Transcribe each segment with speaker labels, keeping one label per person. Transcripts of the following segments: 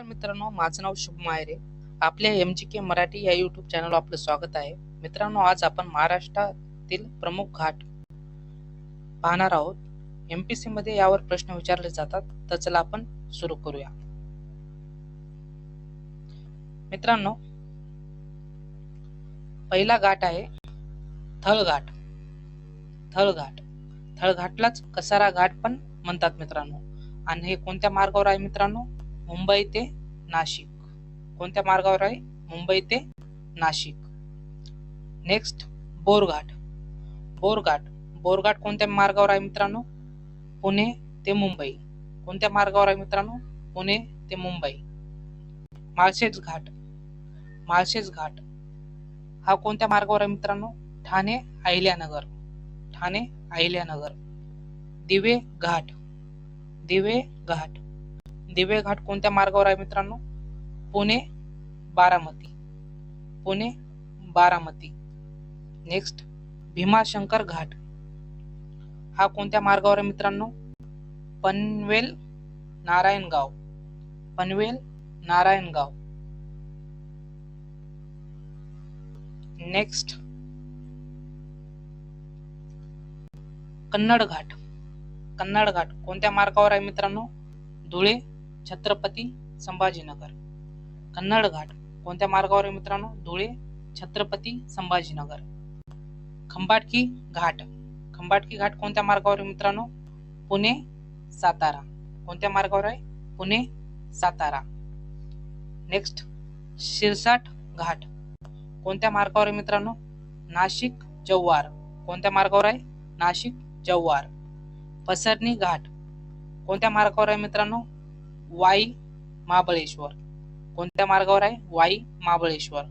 Speaker 1: नमस्कार मित्रांनो माझं नाव शुभ मायरे. आपल्या एम जी के मराठी या युट्यूब चॅनलवर आपलं स्वागत आहे. मित्रांनो आज आपण महाराष्ट्रातील प्रमुख घाट पाहणार आहोत. एम पी सी मध्ये यावर प्रश्न विचारले जातात तर चला आपण सुरू करूया. मित्रांनो पहिला घाट आहे थळघाट थळघाट थळघाटलाच कसारा घाट पण म्हणतात मित्रांनो. आणि हे कोणत्या मार्गावर आहे मित्रांनो? मुंबई ते नाशिक. कोणत्या मार्गावर आहे? मुंबई ते नाशिक. नेक्स्ट बोरघाट. बोरघाट. बोरघाट कोणत्या मार्गावर आहे मित्रांनो? पुणे ते मुंबई. कोणत्या मार्गावर आहे मित्रांनो? पुणे ते मुंबई. माळशेज घाट. माळशेज घाट. हा कोणत्या मार्गावर आहे मित्रांनो? ठाणे अहिल्यानगर. ठाणे अहिल्यानगर. दिवे घाट. दिवे घाट. दिवे घाट कोणत्या मार्गावर आहे मित्रांनो? पुणे बारामती. पुणे बारामती. नेक्स्ट भीमाशंकर घाट. हा कोणत्या मार्गावर आहे मित्रांनो? पनवेल नारायणगाव. पनवेल नारायणगाव. नेक्स्ट कन्नड घाट. कन्नड घाट कोणत्या मार्गावर आहे मित्रांनो? धुळे छत्रपती संभाजीनगर. कन्नड घाट. कोणत्या मार्गावर आहे मित्रांनो? धुळे छत्रपती संभाजीनगर. खंबाटकी घाट. खंबाटकी घाट कोणत्या मार्गावर आहे मित्रांनो? पुणे सातारा. कोणत्या मार्गावर आहे? पुणे सातारा. नेक्स्ट शिरसाट घाट. कोणत्या मार्गावर आहे मित्रांनो? नाशिक जव्हार. कोणत्या मार्गावर आहे? नाशिक जव्हार. पसरणी घाट. कोणत्या मार्गावर आहे मित्रांनो? वाई महाबळेश्वर. कोणत्या मार्गावर आहे? वाई महाबळेश्वर.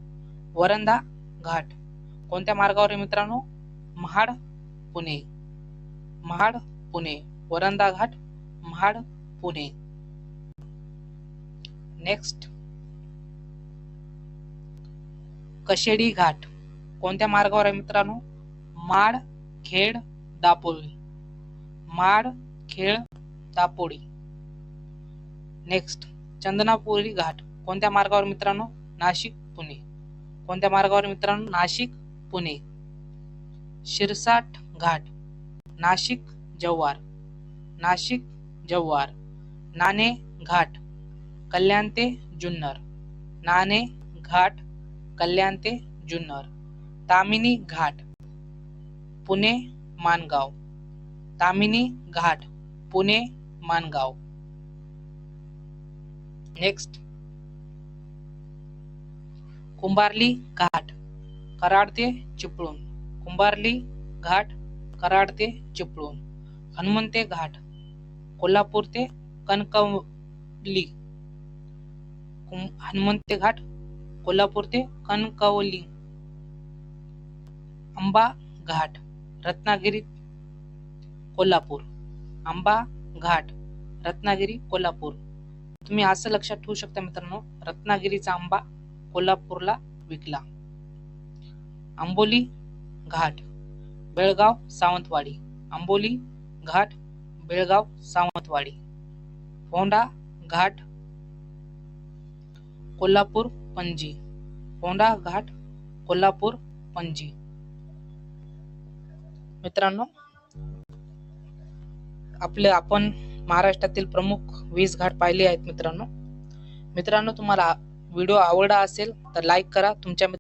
Speaker 1: वरंदा घाट. कोणत्या मार्गावर आहे मित्रांनो? महाड पुणे. महाड पुणे. वरंदा घाट महाड पुणे. नेक्स्ट कशेडी घाट. कोणत्या मार्गावर आहे मित्रांनो? माड खेड दापोली. माड खेळ दापोडी नेक्स्ट चंदनापुरी घाट. कोणत्या मार्गावर मित्रांनो? नाशिक पुणे. कोणत्या मार्गावर मित्रांनो? नाशिक पुणे. शिरसाट घाट. नाशिक जव्हार. नाशिक जव्हार. नाणे घाट कल्याण ते जुन्नर. नाणे घाट कल्याण ते जुन्नर. तामिनी घाट पुणे मानगाव. तामिनी घाट पुणे मानगाव. नेक्स्ट कुंभारली घाट कराड ते चिपळूण कुंभारली घाट कराड ते चिपळूण हनुमंते घाट कोल्हापूर ते कणकवली हनुमंते घाट कोल्हापूर ते कणकवली आंबा घाट रत्नागिरी कोल्हापूर आंबा घाट रत्नागिरी कोल्हापूर तुम्ही असं लक्षात ठेवू शकता मित्रांनो रत्नागिरीचा आंबा कोल्हापूरला विकला. आंबोली घाट बेळगाव सावंतवाडी. आंबोली घाट बेळगाव सावंतवाडी. फोंडा घाट कोल्हापूर पणजी. फोंडा घाट कोल्हापूर पणजी. मित्रांनो आपले आपण महाराष्ट्रातील प्रमुख वीज घाट पाहिले आहेत मित्रांनो. मित्रांनो तुम्हाला व्हिडिओ आवडला असेल तर लाईक करा. तुमच्या मित्र-